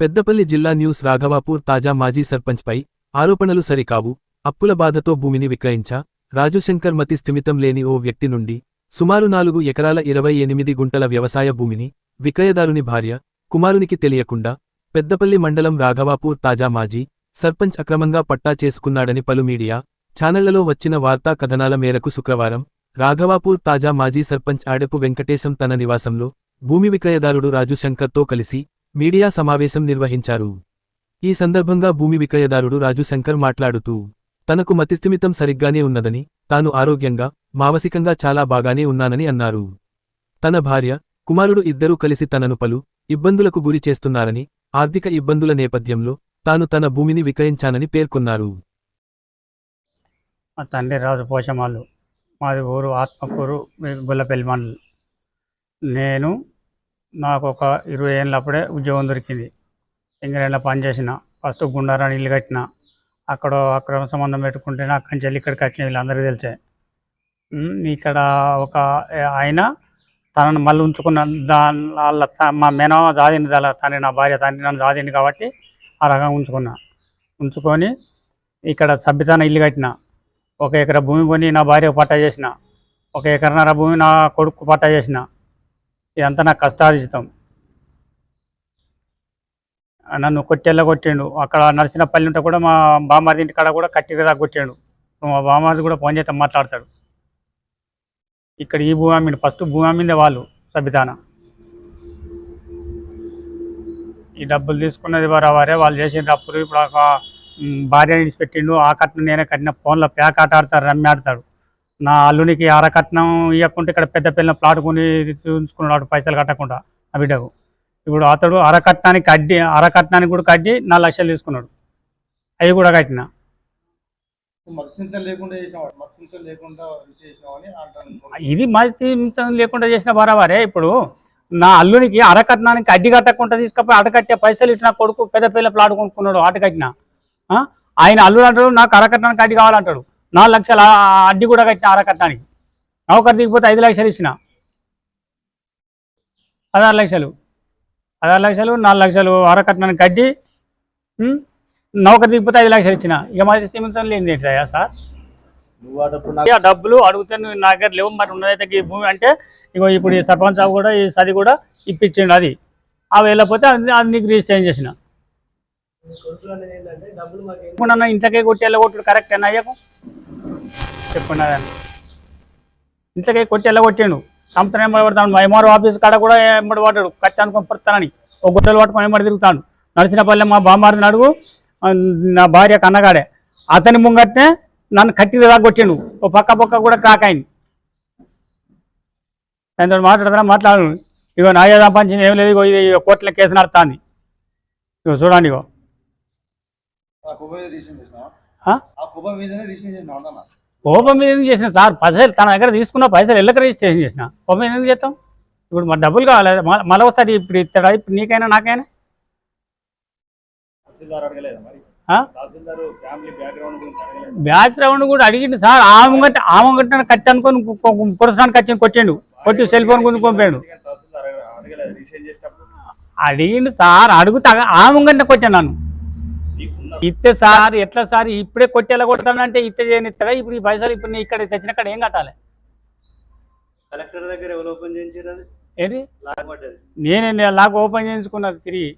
పెద్దపల్లి జిల్లా న్యూస్ రాఘవాపూర్ తాజా మాజీ సర్పంచ్పై ఆరోపణలు సరికావు. అప్పుల బాధతో భూమిని విక్రయించా. రాజుశంకర్ మతి స్థిమితం లేని ఓ వ్యక్తి నుండి సుమారు నాలుగు ఎకరాల ఇరవై ఎనిమిది గుంటల వ్యవసాయ భూమిని విక్రయదారుని భార్య కుమారునికి తెలియకుండా పెద్దపల్లి మండలం రాఘవాపూర్ తాజా మాజీ సర్పంచ్ అక్రమంగా పట్టా చేసుకున్నాడని పలు మీడియా ఛానళ్ళలో వచ్చిన వార్తా కథనాల మేరకు శుక్రవారం రాఘవాపూర్ తాజా మాజీ సర్పంచ్ ఆడపు వెంకటేశం తన నివాసంలో భూమి విక్రయదారుడు రాజుశంకర్తో కలిసి మీడియా సమావేశం నిర్వహించారు. ఈ సందర్భంగా భూమి విక్రయదారుడు రాజు శంకర్ మాట్లాడుతూ తనకు మతిస్థిమితం సరిగ్గానే ఉన్నదని తాను ఆరోగ్యంగా మానసికంగా చాలా బాగానే ఉన్నానని అన్నారు. తన భార్య కుమారుడు ఇద్దరూ కలిసి తనను పలు ఇబ్బందులకు గురి చేస్తున్నారని ఆర్థిక ఇబ్బందుల నేపథ్యంలో తాను తన భూమిని విక్రయించానని పేర్కొన్నారు. మా తండ్రి రాజు పోషమాలు మాది ఊరు ఆత్మకూరు గుల్లపల్లి మండలం. నేను నాకు ఒక ఇరవై ఏళ్ళప్పుడే ఉద్యోగం దొరికింది. ఇంగ్లాండ్లో పనిచేసిన ఫస్ట్ గుండారాని ఇల్లు కట్టిన. అక్కడ అక్కడ సంబంధం పెట్టుకుంటే అక్కడి నుంచి వెళ్ళి ఇక్కడికి వచ్చిన వీళ్ళందరికీ తెలిసే. ఇక్కడ ఒక ఆయన తనను మళ్ళీ ఉంచుకున్న దాని వాళ్ళ మా మేనమామ జాదింది వాళ్ళ తండ్రి నా భార్య తండ్రి నన్ను జాదింది కాబట్టి ఆ రకంగా ఉంచుకున్నా. ఉంచుకొని ఇక్కడ సభ్యతాన ఇల్లు కట్టిన. ఒక ఎకరా భూమి కొని నా భార్యకు పట్టా చేసిన. ఒక ఎకరన్నర భూమి నా కొడుకు పట్టా చేసిన. ఇదంతా నా కష్టార్జితం. నన్ను కొట్టెల్ల కొట్టిండు. అక్కడ నరసింహపల్లి ఉంటే కూడా మా బామ్మారి ఇంటి కాడ కూడా కట్టి కొట్టాడు కొట్టిండు. మా బామ్మారి కూడా ఫోన్ చేస్తే మాట్లాడతాడు. ఇక్కడ ఈ భూమి అమ్మిండు. ఫస్ట్ భూమి అమ్మిందే వాళ్ళు సబితాన. ఈ డబ్బులు తీసుకున్నది వారే. వాళ్ళు చేసిన అప్పుడు ఇప్పుడు ఒక భార్య ఇడిచిపెట్టిండు. ఆ కట్టిన నేనే కట్టిన. ఫోన్లో ప్యాక్ ఆట ఆడతాడు రమ్మి ఆడతాడు. నా అల్లునికి ఆరకట్నం ఇవ్వకుండా ఇక్కడ పెద్ద పిల్లల ప్లాట్ కొని ఉంచుకున్నాడు పైసలు కట్టకుండా ఆ బిడ్డకు. ఇప్పుడు అతడు అరకట్నానికి కడ్డి అరకట్నానికి కూడా కడ్డి నాలుగు లక్షలు తీసుకున్నాడు. అవి కూడా కట్టిన. మత్స్యంతం లేకుండా ఇది మధ్య లేకుండా చేసిన బరాబరే ఇప్పుడు నా అల్లునికి అరకట్నానికి అడ్డి కట్టకుండా తీసుకపోయి అడ కట్టే పైసలు ఇట్లా కొడుకు పెద్ద పిల్ల ప్లాట్ కొనుక్కున్నాడు ఆట కట్టిన. ఆ? ఆయన అల్లుడు అంటాడు నాకు అరకట్నానికి అడ్డి కావాలంటాడు. నాలుగు లక్షల అడ్డి కూడా కట్టిన అర కట్నానికి నౌకర్ దిగిపోతే ఐదు లక్షలు ఇచ్చిన. పదహారు లక్షలు. పదహారు లక్షలు నాలుగు లక్షలు కట్నానికి కడ్డి ఉం? నౌకర్ దిగిపోతే ఐదు లక్షలు ఇచ్చిన. ఇక మరి స్థిమితం లేనిది ఏంటయ్యా సార్? ఆ డబ్బులు అడిగితే నువ్వు నా దగ్గర లేవు మరి ఉన్నదైతే ఈ భూమి అంటే ఇగో ఇప్పుడు ఈ సర్పంచ్ సాబ్ కూడా ఈ సది కూడా ఇప్పించిండు అది. అవి వెళ్ళకపోతే అది అది నీకు రిజిస్టర్ చేసిన. ఇప్పుడు నన్ను ఇంట్లోకే కొట్టి వెళ్ళగొట్టుడు కరెక్ట్ అయ్యకు? చెప్పండి అదని ఇంట్లోకే కొట్టి వెళ్ళగొట్టిండు. సంవత్సరం ఎంబడి పడతాడు. ఎంఆర్ఓ ఆఫీస్ కాడ కూడా ఎంబడి పడ్డాడు. కట్టి అనుకొని పడతానని. ఒక గుడ్డలు పట్టుకొని ఎంబడి తిరుగుతాడు. నడిచినపల్లె మా బామ్మారిని అడుగు. నా భార్య కన్నగాడే. అతని ముంగట్నే నన్ను కట్టి దాకా కొట్టిండు ఓ పక్క పక్క కూడా క్రాక్ అయింది. దాంతో మాట్లాడతారా మాట్లాడు ఇగో నాయ సంపాదించింది ఏం లేదు. ఇగో ఇది కోర్టులో కేసు నడుతుంది. ఇగో చూడండి ఇగో. కోపం మీద ఎందుకు చేసిన? సార్ పైసలు తన దగ్గర తీసుకున్న పైసలు ఎల్లక రిజిస్ట్రేషన్ చేసిన. కోపం ఎందుకు చేస్తాం? ఇప్పుడు మరి డబ్బులు కావాలి మ- మళ్ళీ ఒకసారి ఇప్పుడు ఇస్తాడా ఇప్పుడు నీకైనా నాకైనా? బ్యాక్గ్రౌండ్ కూడా అడిగిండు సార్. ఆమె గంట ఆమె గంట కట్టి అనుకొని పురస్కారానికి వచ్చి కొట్టిండు. కొట్టి సెల్ ఫోన్ గురించి పంపాడు. అడిగిండు సార్. అడుగుతా ఆమె గంట కొట్టాను నన్ను. ఇస్తే సార్ ఎట్లా సార్? ఇప్పుడే కొట్టేలా కొడతానంటే ఇస్తే చేయనిస్తాడా ఇప్పుడు ఈ పైసలు ఇప్పుడు ఇక్కడ తెచ్చిన కాడ ఏం కట్టాలి? కలెక్టర్ దగ్గర ఎవరు ఓపెన్ చేయించారు ఏది? నేనే లాక్ ఓపెన్ చేయించుకున్నది తిరిగి.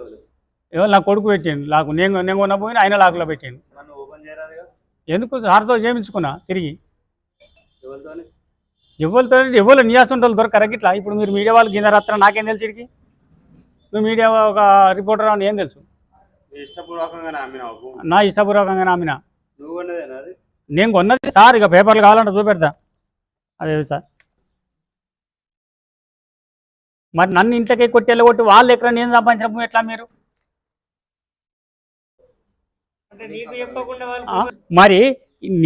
ఎవరు? ఏమో నా కొడుకు పెట్టాను లాకు. నేను నేను కొన్న పోయిన ఆయన లాకులో పెట్టాను ఎందుకు? సార్తో చేయించుకున్నా తిరిగి. ఎవరితోని? ఎవరితో ఎవరు నియాస్తుంటారు దొరకరా ఇట్లా ఇప్పుడు మీరు మీడియా వాళ్ళు కింద రాత్ర నాకేం తెలుసు నువ్వు మీడియా ఒక రిపోర్టర్ అని ఏం తెలుసు? నీ ఇష్టపూర్వకంగా నామిన నేను కొన్నది సార్ ఇక పేపర్లు కావాలంటే చూపెడతా. అదే సార్. మరి నన్ను ఇంట్లోకి కొట్టి వెళ్ళగొట్టి వాళ్ళు ఎక్కడ నేను సంపాదించిన భూమి ఎట్లా మీరు? మరి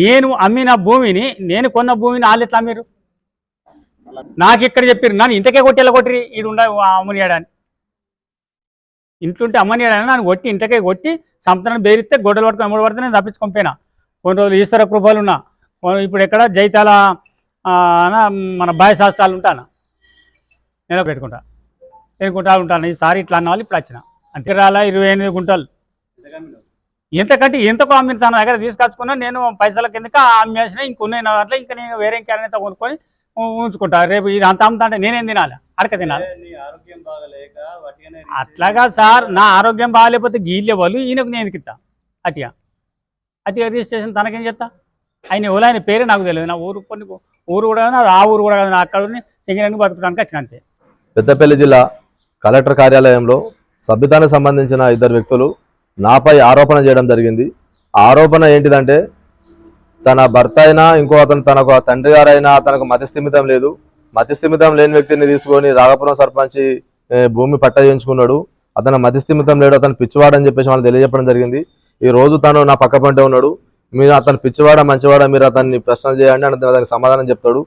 నేను అమ్మిన భూమిని నేను కొన్న భూమిని వాళ్ళు ఎట్లా అమ్మిరు నాకు ఇక్కడ చెప్పారు నన్ను ఇంతకే కొట్టి వెళ్ళగొట్టి ఈడు ఉండ అమ్మనియాడని ఇంట్లుంటే అమ్మనీయడా నన్ను కొట్టి ఇంతకే కొట్టి సంతనం బేరిస్తే గొడ్డలు పట్టుకొని అమ్మడి పడితే నేను తప్పించుకొని పోయినా. కొన్ని రోజులు ఈశ్వర కృపలు ఉన్నా. ఇప్పుడు ఎక్కడ జైతాల మన బాయ్ శాస్త్రాలు ఉంటాను? నేను పెట్టుకుంటా. నేను గుంటాలు ఉంటాను? ఈసారి ఇట్లా అన్న వాళ్ళు ఇప్పుడు వచ్చిన. అంటే రాలా ఇరవై ఎనిమిది గుంటలు. ఎంత కట్టి ఎంతకు అమ్మిన తన దగ్గర తీసుకొచ్చుకున్నా నేను పైసల కిందకి అమ్మేసిన ఇంకొన్న అట్లా దాంట్లో ఇంకా నేను వేరే ఇంకెవరైనా కొనుక్కొని ఉంచుకుంటా. రేపు ఇది అంత అమ్ముతా అంటే నేనేం తినాలి? అడక తినాలి. నీ ఆరోగ్యం బాగలేక వట్టిగానే అట్లాగా సార్ నా ఆరోగ్యం బాగాలేకపోతే గీళ్ళే వాళ్ళు ఈయనకు నేను ఎందుకు ఇస్తా? అతిగా అతిగా రిజిస్ట్రేషన్ తనకేం చెప్తా ఆయన ఎవరు ఆయన పేరే నాకు తెలియదు. నా ఊరు కొన్ని ఊరు కూడా కాదు, ఆ ఊరు కూడా కాదు, నా అక్కడ ఉండి సింగరేణికి బతుకడానికి వచ్చిన అంతే. పెద్దపల్లి జిల్లా కలెక్టర్ కార్యాలయంలో సభ్యతానికి సంబంధించిన ఇద్దరు వ్యక్తులు నాపై ఆరోపణ చేయడం జరిగింది. ఆరోపణ ఏంటిదంటే తన భర్త అయినా ఇంకో అతను తనకు తండ్రి గారైనా తనకు మతిస్థిమితం లేదు. మతిస్థిమితం లేని వ్యక్తిని తీసుకొని రాఘపురం సర్పంచ్ భూమి పట్ట చేయించుకున్నాడు. అతను మతిస్థిమితం లేడు అతను పిచ్చివాడని చెప్పేసి వాళ్ళు తెలియజెప్పడం జరిగింది. ఈ రోజు తను నా పక్క పంటే ఉన్నాడు. మీరు అతను పిచ్చివాడ మంచివాడ మీరు అతన్ని ప్రశ్నలు చేయండి అని దానికి సమాధానం చెప్తాడు.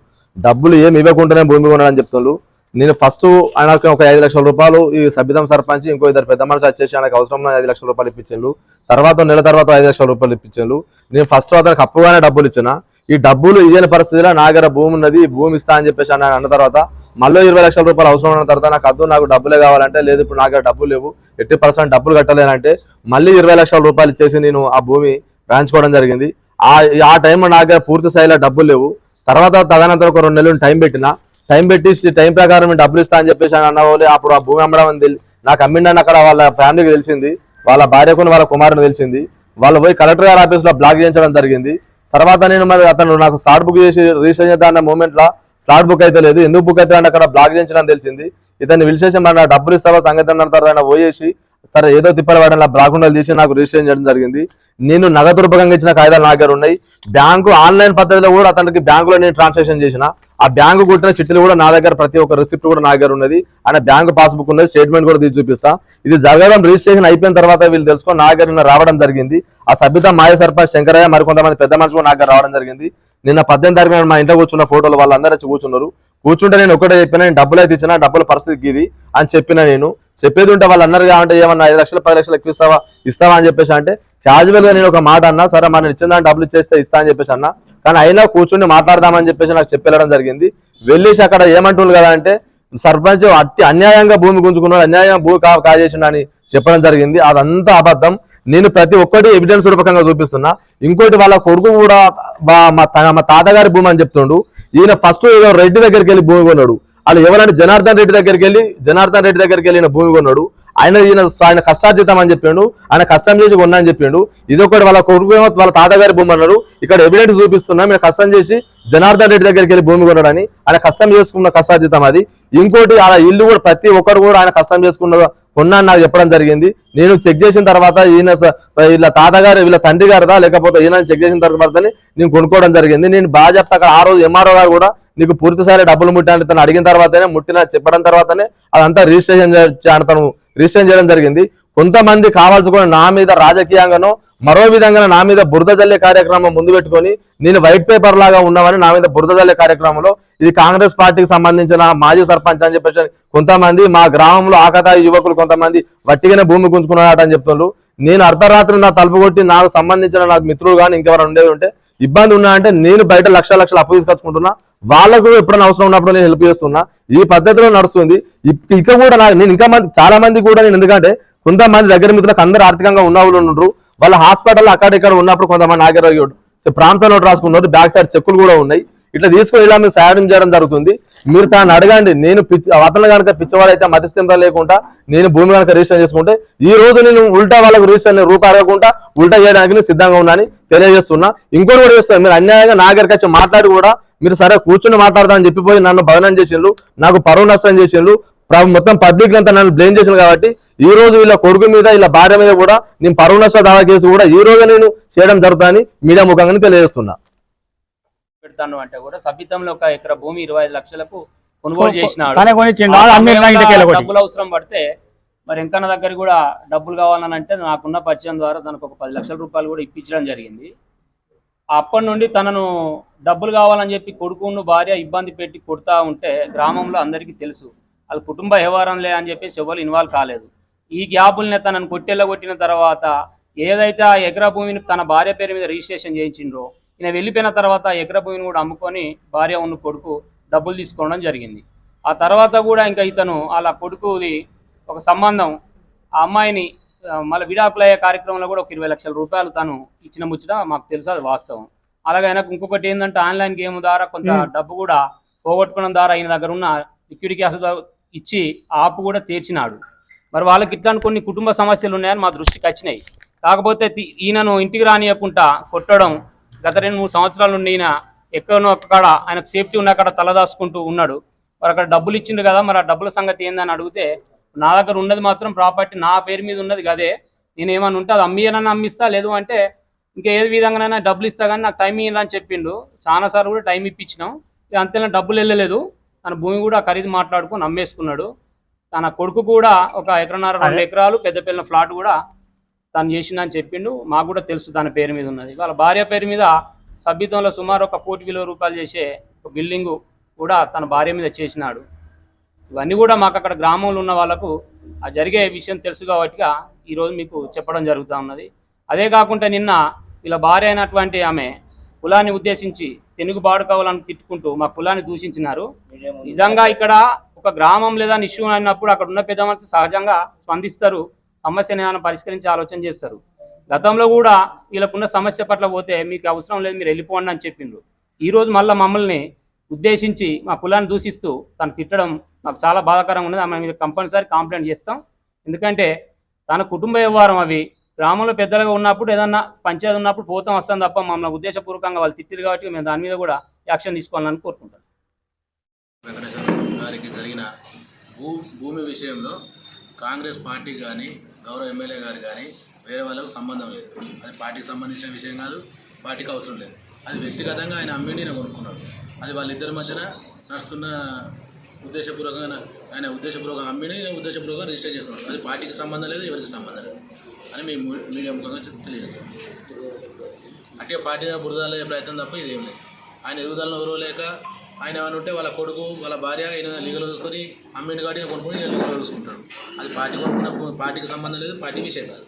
డబ్బులు ఏమి ఇవ్వకుండానే భూమి కొనడని చెప్తున్నాడు నేను ఫస్ట్ ఆయనకి ఒక ఐదు లక్షల రూపాయలు ఈ సభ్యతం సర్పంచ్ ఇంకో ఇద్దరు పెద్ద మనిషి వచ్చేసి ఆయనకు అవసరం ఐదు లక్షల రూపాయలు ఇప్పించిండు. తర్వాత నెల తర్వాత ఐదు లక్షల రూపాయలు ఇప్పించిండు. నేను ఫస్ట్ అతనికి అప్పుగానే డబ్బులు ఇచ్చిన. ఈ డబ్బులు ఇయ్యని పరిస్థితిలో నా దగ్గర భూమి ఉన్నది ఈ భూమి ఇస్తా అని చెప్పేసి అని అన్న తర్వాత మళ్ళీ ఇరవై లక్షల రూపాయలు అవసరం ఉన్న తర్వాత నాకు అద్దు నాకు డబ్బులే కావాలంటే లేదు ఇప్పుడు నా దగ్గర డబ్బులు లేవు ఎట్టి పర్సెంట్ డబ్బులు కట్టలేనంటే మళ్ళీ ఇరవై లక్షల రూపాయలు ఇచ్చేసి నేను ఆ భూమి రాయించుకోవడం జరిగింది. ఆ ఆ టైంలో నా దగ్గర పూర్తి స్థాయిలో డబ్బులు లేవు. తర్వాత తదనంతరం ఒక రెండు నెలలు టైం పెట్టిన టైం పెట్టి టైం ప్రకారం నేను డబ్బులు ఇస్తా అని చెప్పేసి ఆయన అన్న వాళ్ళు అప్పుడు ఆ భూమి అమ్మడం అని నాకు అమ్మిండని అక్కడ వాళ్ళ ఫ్యామిలీకి తెలిసింది వాళ్ళ భార్యకు వాళ్ళ కుమారుని తెలిసింది. వాళ్ళు పోయి కలెక్టర్ గారి ఆఫీస్లో బ్లాక్ చేయించడం జరిగింది. తర్వాత నేను మరి అతను నాకు స్లాట్ బుక్ చేసి రిజిస్టర్ చేద్దాం అన్న మూమెంట్లో స్లాట్ బుక్ అయితే లేదు. ఎందుకు బుక్ అయితే అక్కడ బ్లాక్ చేయించడం తెలిసింది. ఇతన్ని విలిసేసి మన డబ్బులు ఇస్తావా సంగతి అన్న తర్వాత ఆయన పోయేసి సరే ఏదో తిప్పలవాడని పడిన తీసి నాకు రిజిస్ట్రేషన్ చేయడం జరిగింది. నేను నగదు రూపకంగా ఇచ్చిన కాగితాలు నా దగ్గర ఉన్నాయి. బ్యాంకు ఆన్లైన్ పద్ధతిలో కూడా అతనికి బ్యాంకులో నేను ట్రాన్సాక్షన్ చేసిన. ఆ బ్యాంకు కొట్టిన చిట్లు కూడా నా దగ్గర ప్రతి ఒక్క రిసిప్ట్ కూడా నా దగ్గర ఉన్నది. ఆయన బ్యాంకు పాస్బుక్ ఉన్నది స్టేట్మెంట్ కూడా తీసి చూపిస్తా. ఇది జరగడం రిజిస్ట్రేషన్ అయిపోయిన తర్వాత వీళ్ళు తెలుసుకో నా దగ్గర నిన్న రావడం జరిగింది. ఆ సభ్యత మాయ సర్పంచ్ శంకరయ్య మరి కొంతమంది పెద్ద మనుషులు నా దగ్గర రావడం జరిగింది. నిన్న పద్దెనిమిది తారీఖు మా ఇంట్లో కూర్చున్న ఫోటోలు వాళ్ళందరూ వచ్చి కూర్చున్నారు. కూర్చుంటే నేను ఒకటే చెప్పిన నేను డబ్బులు అయితే ఇచ్చిన డబ్బుల పరిస్థితి ఇది అని చెప్పిన నేను. చెప్పేది ఉంటే వాళ్ళు అన్నారు కాబట్టి ఏమన్నా ఐదు లక్షలు పది లక్షలు ఎక్కువ ఇస్తావా ఇస్తావా అని చెప్పేసి అంటే క్యాజువల్గా నేను ఒక మాట అన్నా సరే మనం ఇచ్చిన దాన్ని డబ్బులు ఇచ్చేస్తే ఇస్తా అని చెప్పేసి అన్నా. కానీ అయినా కూర్చుని మాట్లాడదామని చెప్పేసి నాకు చెప్పేళ్ళడం జరిగింది. వెళ్ళేసి అక్కడ ఏమంటున్నారు కదా అంటే సర్పంచ్ అట్టి అన్యాయంగా భూమి గుంజుకున్నాడు అన్యాయంగా భూమి కాజేసిండని అని చెప్పడం జరిగింది. అదంతా అబద్ధం. నేను ప్రతి ఒక్కటి ఎవిడెన్స్ రూపకంగా చూపిస్తున్నా. ఇంకోటి వాళ్ళ కొడుకు కూడా మా మా తాతగారి భూమి అని చెప్తుండు. ఈయన ఫస్ట్ ఏదో రెడ్డి దగ్గరికి వెళ్ళి భూమి కొన్నాడు. వాళ్ళు ఎవరంటే జనార్దన్ రెడ్డి దగ్గరికి వెళ్ళి జనార్దన్ రెడ్డి దగ్గరికి వెళ్ళిన భూమి కొన్నాడు. ఆయన ఈయన ఆయన కష్టార్జితం అని చెప్పిండు. ఆయన కష్టం చేసి కొన్నా అని చెప్పిండు. ఇది ఒకటి వాళ్ళ కొడుకు వాళ్ళ తాతగారి భూమి అన్నాడు. ఇక్కడ ఎవిడెన్స్ చూపిస్తున్నా మీరు కష్టం చేసి జనార్దన్ రెడ్డి దగ్గరికి వెళ్ళి భూమి కొన్నాడని. ఆయన కష్టం చేసుకున్న కష్టార్జితం అది. ఇంకోటి ఆ ఇల్లు కూడా ప్రతి ఒక్కరు కూడా ఆయన కష్టం చేసుకున్న కొన్నాను నాకు చెప్పడం జరిగింది. నేను చెక్ చేసిన తర్వాత ఈయన స- వీళ్ళ తాతగారు వీళ్ళ తండ్రి గారిదా లేకపోతే ఈయన చెక్ చేసిన తర్వాతనే నేను కొనుక్కోవడం జరిగింది. నేను బాగా చెప్తా అక్కడ ఆ రోజు ఎంఆర్ఓ గారు కూడా నీకు పూర్తిసారి డబ్బులు ముట్టాను తను అడిగిన తర్వాతనే ముట్టిన చెప్పడం తర్వాతనే అదంతా రిజిస్ట్రేషన్ తను రిజిస్ట్రేషన్ చేయడం జరిగింది. కొంతమంది కావాల్సుకుని నా మీద రాజకీయంగానో మరో విధంగా నా మీద బురద జల్లే కార్యక్రమం ముందు పెట్టుకొని నేను వైట్ పేపర్ లాగా ఉన్నామని నా మీద బురద జల్లే కార్యక్రమంలో ఇది కాంగ్రెస్ పార్టీకి సంబంధించిన మాజీ సర్పంచ్ అని చెప్పేసి కొంతమంది మా గ్రామంలో ఆకతాయి యువకులు కొంతమంది వట్టిగానే భూమి గుంజుకున్నారట అని చెప్తున్నారు నేను అర్ధరాత్రి నా తలుపు కొట్టి నాకు సంబంధించిన నాకు మిత్రులు కానీ ఇంకెవరు ఉండేది ఉంటే ఇబ్బంది ఉన్నా అంటే నేను బయట లక్ష లక్షలు అప్పు తీసుకొచ్చుకుంటున్నా. వాళ్ళకు ఎప్పుడైనా అవసరం ఉన్నప్పుడు నేను హెల్ప్ చేస్తున్నా. ఈ పద్ధతిలో నడుస్తుంది. ఇక కూడా నేను ఇంకా మంది చాలా మంది కూడా నేను ఎందుకంటే కొంతమంది దగ్గర మిత్రులకు అందరూ ఆర్థికంగా ఉన్న వాళ్ళు వాళ్ళ హాస్పిటల్ అక్కడ ఇక్కడ ఉన్నప్పుడు కొంతమంది ఆగ్రహం ప్రాంతం నోట్ రాసుకున్నారు. బ్యాక్ సైడ్ చెక్కులు కూడా ఉన్నాయి. ఇట్లా తీసుకుని ఇలా మీరు సాయం చేయడం జరుగుతుంది. మీరు తాను అడగండి. నేను పిచ్చి అతను కనుక పిచ్చివాడైతే మధ్యస్థింత లేకుండా నేను భూమి కనుక రిజిస్టర్ చేసుకుంటే ఈ రోజు నేను ఉల్టా వాళ్ళకు రిజిస్టర్ రూపాయి అడగకుండా ఉల్టా చేయడానికి నేను సిద్ధంగా ఉన్నాను తెలియజేస్తున్నా. ఇంకోటి కూడా చేస్తాను మీరు అన్యాయంగా నా దగ్గరికి వచ్చి మాట్లాడి కూడా మీరు సరే కూర్చుని మాట్లాడదామని చెప్పిపోయి నన్ను భవనం చేసిండ్రు. నాకు పరువు నష్టం చేసిండ్రు. మొత్తం పబ్లిక్ అంతా నన్ను బ్లేమ్ చేసింది కాబట్టి ఈ రోజు వీళ్ళ కొడుకు మీద వీళ్ళ భార్య మీద కూడా నేను పరువు నష్ట దావా కేసు కూడా ఈ రోజు నేను చేయడం జరుగుతుందని మీడియా ముఖంగా తెలియజేస్తున్నా. పెడతాను అంటే కూడా సభ్యతంలో ఒక ఎకరా భూమి ఇరవై ఐదు లక్షలకు కొనుగోలు చేసినాడు. డబ్బులు అవసరం పడితే మరి ఎంకన్న దగ్గర కూడా డబ్బులు కావాలని అంటే నాకున్న పరిచయం ద్వారా తనకు ఒక పది లక్షల రూపాయలు కూడా ఇప్పించడం జరిగింది. అప్పటి నుండి తనను డబ్బులు కావాలని చెప్పి కొడుకును భార్య ఇబ్బంది పెట్టి కొడతా ఉంటే గ్రామంలో అందరికీ తెలుసు. వాళ్ళ కుటుంబ వ్యవహారంలే అని చెప్పేసి ఎవరు ఇన్వాల్వ్ కాలేదు. ఈ గ్యాపుల్ని తనను కొట్టెళ్ళగొట్టిన తర్వాత ఏదైతే ఆ ఎకరా భూమిని తన భార్య పేరు మీద రిజిస్ట్రేషన్ చేయించిండ్రో ఈయన వెళ్ళిపోయిన తర్వాత ఆ ఎకరా భూమిని కూడా అమ్ముకొని భార్య ఉన్న కొడుకు డబ్బులు తీసుకోవడం జరిగింది. ఆ తర్వాత కూడా ఇంకా ఇతను వాళ్ళ కొడుకుది ఒక సంబంధం. ఆ అమ్మాయిని మళ్ళీ విడాకులు అయ్యే కార్యక్రమంలో కూడా ఒక ఇరవై లక్షల రూపాయలు తను ఇచ్చిన ముచ్చట మాకు తెలుసు అది వాస్తవం. అలాగే ఆయనకు ఇంకొకటి ఏంటంటే ఆన్లైన్ గేమ్ ద్వారా కొంత. డబ్బు కూడా పోగొట్టుకోవడం ద్వారా ఆయన దగ్గర ఉన్న లిక్విడ్ క్యాష్ ఇచ్చి ఆపు కూడా తీర్చినాడు. మరి వాళ్ళకి ఇట్లాంటి కొన్ని కుటుంబ సమస్యలు ఉన్నాయని మా దృష్టికి వచ్చినాయి. కాకపోతే ఈయనను ఇంటికి రానియకుండా కొట్టడం గత రెండు మూడు సంవత్సరాల నుండి ఈయన ఎక్కడనో అక్కడ ఆయనకు సేఫ్టీ ఉన్న అక్కడ తలదాచుకుంటూ ఉన్నాడు. మరి అక్కడ డబ్బులు ఇచ్చిండు కదా మరి ఆ డబ్బుల సంగతి ఏందని అడిగితే నా దగ్గర ఉన్నది మాత్రం ప్రాపర్టీ నా పేరు మీద ఉన్నది కదే నేను ఏమైనా ఉంటే అది అమ్మియనని అమ్మిస్తా లేదు అంటే ఇంకా ఏ విధంగానైనా డబ్బులు ఇస్తా కానీ నాకు టైం ఇయ్యను అని చెప్పిండు. చాలాసార్లు కూడా టైం ఇప్పించినాం. ఇక అంతేనా డబ్బులు వెళ్ళలేదు. తన భూమి కూడా ఖరీదు మాట్లాడుకొని అమ్మేసుకున్నాడు తన కొడుకు కూడా ఒక ఎకరన్నర రెండు. ఎకరాలు పెద్ద పిల్లల ఫ్లాట్ కూడా తను చేసిందని చెప్పిండు. మాకు కూడా తెలుసు తన పేరు మీద ఉన్నది. వాళ్ళ భార్య పేరు మీద సభ్యత్వంలో సుమారు ఒక కోటి విలువ రూపాయలు చేసే ఒక బిల్డింగు కూడా తన భార్య మీద చేసినాడు. ఇవన్నీ కూడా మాకు అక్కడ గ్రామంలో ఉన్న వాళ్ళకు ఆ జరిగే విషయం తెలుసు కాబట్టిగా ఈరోజు మీకు చెప్పడం జరుగుతూ ఉన్నది. అదే కాకుండా నిన్న వీళ్ళ భార్య అయినటువంటి ఆమె కులాన్ని ఉద్దేశించి తెనుగు బాడుకోవాలని తిట్టుకుంటూ మా కులాన్ని దూషించినారు. నిజంగా ఇక్కడ ఒక గ్రామం లేదా ఇష్యూ అయినప్పుడు అక్కడ ఉన్న పెద్ద మనుషులు సహజంగా స్పందిస్తారు సమస్యను ఏమైనా పరిష్కరించి ఆలోచన చేస్తారు. గతంలో కూడా వీళ్ళకున్న సమస్య పట్ల పోతే మీకు అవసరం లేదు మీరు వెళ్ళిపోండి అని చెప్పిండ్రు. ఈ రోజు మళ్ళీ మమ్మల్ని ఉద్దేశించి మా కులాన్ని దూషిస్తూ తను తిట్టడం మాకు చాలా బాధాకరంగా ఉన్నది. ఆమె మీద కంపల్సరీ కంప్లైంట్ చేస్తాం. ఎందుకంటే తన కుటుంబ వ్యవహారం అవి గ్రామంలో పెద్దలుగా ఉన్నప్పుడు ఏదన్నా పంచాయతీ ఉన్నప్పుడు పోతాం వస్తాం తప్ప మమ్మల్ని ఉద్దేశపూర్వకంగా వాళ్ళు తిట్టిరు కాబట్టి మేము దాని మీద కూడా యాక్షన్ తీసుకోవాలని కోరుకుంటాం వెంకటేశ్వర గారికి జరిగిన భూ భూమి విషయంలో కాంగ్రెస్ పార్టీ కానీ గౌరవ ఎమ్మెల్యే గారు కానీ వేరే వాళ్ళకు సంబంధం లేదు. అది పార్టీకి సంబంధించిన విషయం కాదు పార్టీకి అవసరం లేదు. అది వ్యక్తిగతంగా ఆయన అమ్మిని నేను కొనుక్కున్నాడు. అది వాళ్ళిద్దరి మధ్యన నడుస్తున్న ఉద్దేశపూర్వకంగా ఆయన ఉద్దేశపూర్వకంగా అమ్మిని నేను ఉద్దేశపూర్వకంగా రిజిస్టర్ చేసుకున్నాను అది పార్టీకి సంబంధం లేదు ఎవరికి సంబంధం లేదు. అని మేము మీడియా ముఖంగా తెలియజేస్తాం. అంటే పార్టీ బురదలే ప్రయత్నం తప్ప ఇదేం లేదు. ఆయన ఎదుగుదలను ఎవరో లేక ఆయన ఏమైనా ఉంటే వాళ్ళ కొడుకు వాళ్ళ భార్య ఈయన లీగల్ చూసుకొని అమ్మిండి కాబట్టి కొనుక్కుని కొనుక్కొని లీగల్ చూసుకుంటాడు. అది పార్టీ కొనుక్కున్న పార్టీకి సంబంధం లేదు పార్టీ విషయం కాదు.